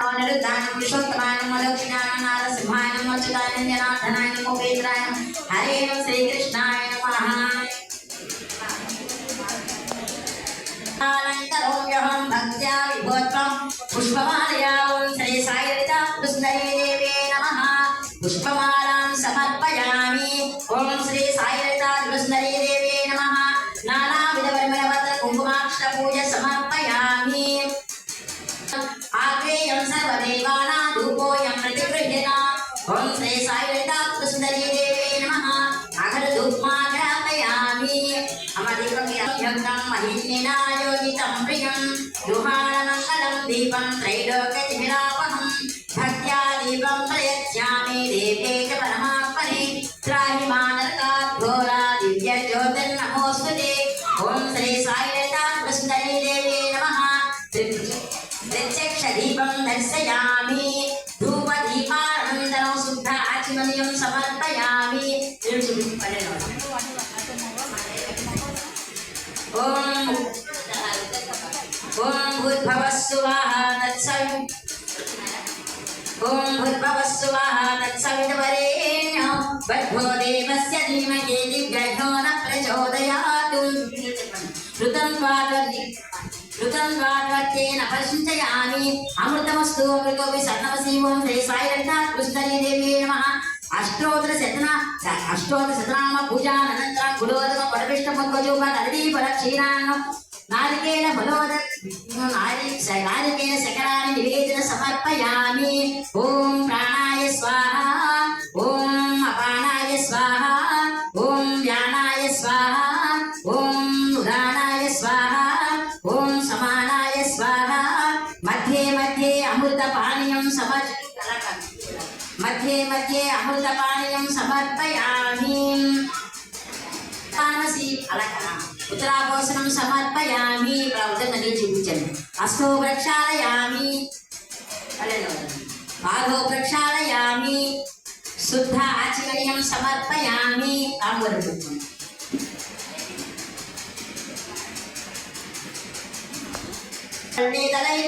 అవనరుద్ధానం పురుషోత్తమానం మలోకినానం నారసింహాయనం అచ్యుతాయనం జనార్దనాయనం ఉపేంద్రాయనం హరే నమ శ్రీకృష్ణాయ నమః. అనంతరోమ్యహం భక్త్యా విభోత్వం. పుష్పమాలయా ఓం శ్రీ సాయిలలిత కృష్ణయే దేవే నమః. పుష్పమాలాం సమర్పయామి. ఓం శ్రీ సాయిలలిత కృష్ణయే దేవే నమః నానావిధ పరిమళపత్ర కుంకుమాక్ష పూజ సమర్పయామి. సాయిలలిత కృష్ణయే దేవే నమః. అగర ధూప్మాగ్రాపయామి అమరికం మహిన్నినాయోజితం ప్రియం. గృహాణమంగళం దీపం త్రైలోక్యతిమిరాపహం. భక్త్యా దీపం ప్రయచ్చామి దేవే చ పరమాత్మనే. త్రాహి మానరకాఘోరా దివ్య జ్యోతిర్నమోస్తుతే ఓం శ్రీ ప్రత్యక్ష దీపం దర్శయామి. ఓం ఓం భూర్భవస్సు వాహ ఓం భూర్భవస్సు వాహ బద్ధో దేవస్య ధీమహి దివ్యో న ప్రచోదయాతు ఋతం ఋతం పరిశుంచయామి అమృతమస్తు అమృతోపి సర్ణవసి శ్రీ సాయిలలిత కృష్ణరీ దేవి నమః అష్టోత్తర శతన అష్టోత్తర శతనామ పూజానంతరం గుడోదకం పరపిష్ట పద్మజోప నదీ పర క్షీరాన్నం నారికేల బలోద నారి నారికేల శకరాన్ని నివేదన సమర్పయామి. ఓం ప్రాణాయ స్వాహ. ఓం అపానాయ స్వాహ. ఓం వ్యానాయ స్వాహ. ఓం ఉదానాయ స్వాహ. ఓం సమానాయ స్వాహ. మధ్యే మధ్యే అమృత పానీయం సమర్ప मध्ये मध्ये अमृतपानीयं समर्पयामि। तानसी अलकना उत्तराभोषणं समर्पयामि। प्रवदनगे जीविचन् अष्टो प्रक्षालयामि बाघो प्रक्षालयामि शुद्ध आचरणीयं समर्पयामि। आम्बरपुत्रम् तलै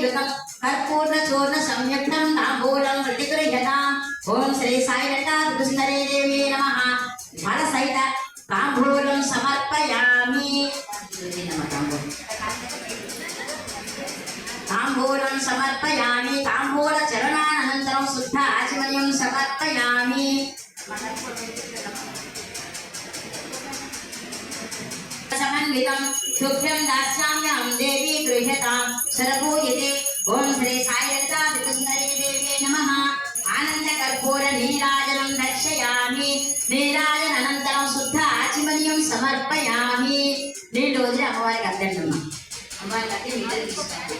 కర్పూర్ణ చూర్ణ సంయుక్తం తాంబూలం ప్రతిగృహ్యతాం ఓం శ్రీ సాయిలత సుందరే దేవి నమ. ఫల సహిత తాంబూలం సమర్పయామి. తాంబూలం సమర్పయామి. తాంబూల చరణానంతరం శుద్ధ ఆచమయం సమర్పయామి. సమన్వితం తుభ్యం దాస్యామ్యం దేవి గృహ్యతాం. సరభూయతే ఓం శ్రీ సాయిలతా కృష్ణరీ దేవి నమః ఆనంద కర్పూర నీరాజనం దర్శయామి నీరాజన అనంతరం శుద్ధ ఆచమనీయం సమర్పయామి నీళ్ళు వదిలి అమ్మవారికి అద్దెంటమ్మా అమ్మవారికి అద్దె నీళ్ళు తీసుకోండి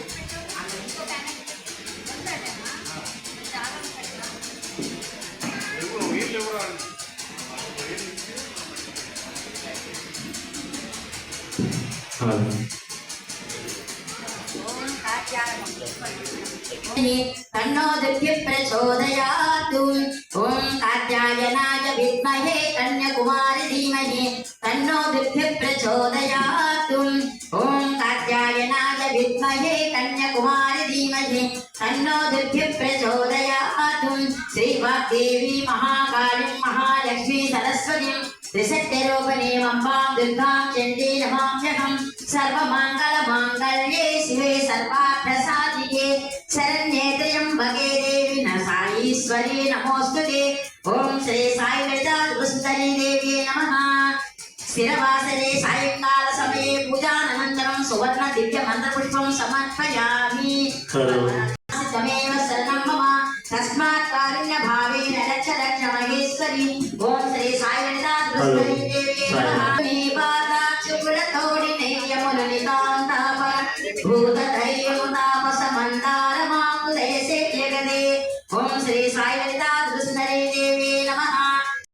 తన్నో तन्नोदिभ्यः प्रचोदयातु ॐ कात्यायनाय विद्महे कन्याकुमारि धीमहि तन्नोदिभ्यः प्रचोदयातु ॐ कात्यायनाय विद्महे कन्याकुमारि धीमहि तन्नोदिभ्यः प्रचोदयातु श्रीवाग्देवी महाकालीं महालक्ष्मी सरस्वतीं त्रिशक्तिरूपणीमम्बां दुर्गां चण्डी नमाम्यहं सर्वमङ्गलमाङ्गल्ये शिवे सर्वा ईश्वरे नमोस्तुते ओम श्री साई ललितादुस्तरे देवी नमः। स्थिरवासरे सायंकाल समये पूजानन्तरं सुवर्ण दिव्य मन्त्रपुष्पं समर्पयामि। तमेव शरणं मम तस्मात् कारुण्य भावेन रक्ष रक्ष महेश्वरी ओम श्री साई ललितादुस्तरे देवी नमः। मे पादाक्षपुरतोडिने यमुननितान्ताप भूत